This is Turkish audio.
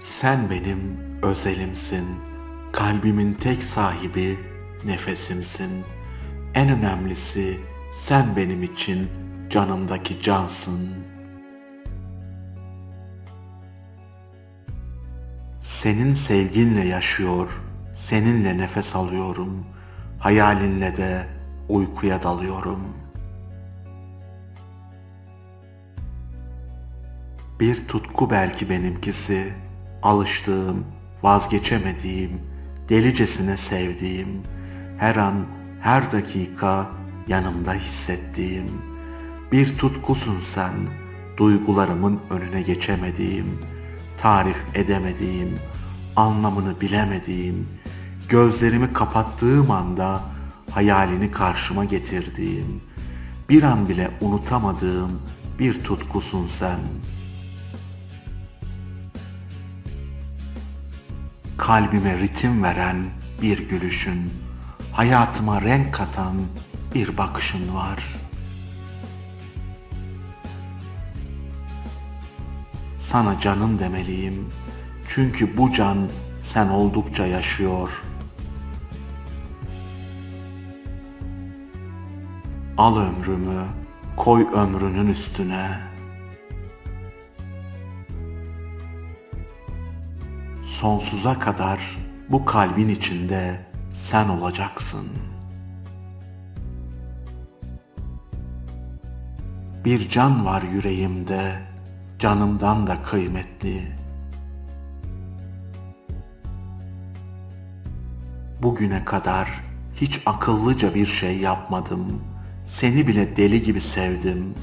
Sen benim özelimsin. Kalbimin tek sahibi nefesimsin. En önemlisi sen benim için canımdaki cansın. Senin sevginle yaşıyor, seninle nefes alıyorum. Hayalinle de uykuya dalıyorum. Bir tutku belki benimkisi, alıştığım, vazgeçemediğim, delicesine sevdiğim, her an, her dakika yanımda hissettiğim. Bir tutkusun sen, duygularımın önüne geçemediğim, tarif edemediğim, anlamını bilemediğim, gözlerimi kapattığım anda hayalini karşıma getirdiğim, bir an bile unutamadığım bir tutkusun sen. Kalbime ritim veren bir gülüşün, hayatıma renk katan bir bakışın var. Sana canım demeliyim. Çünkü bu can sen oldukça yaşıyor. Al ömrümü, koy ömrünün üstüne. Sonsuza kadar bu kalbin içinde sen olacaksın. Bir can var yüreğimde, canımdan da kıymetli. Bugüne kadar hiç akıllıca bir şey yapmadım. Seni bile deli gibi sevdim.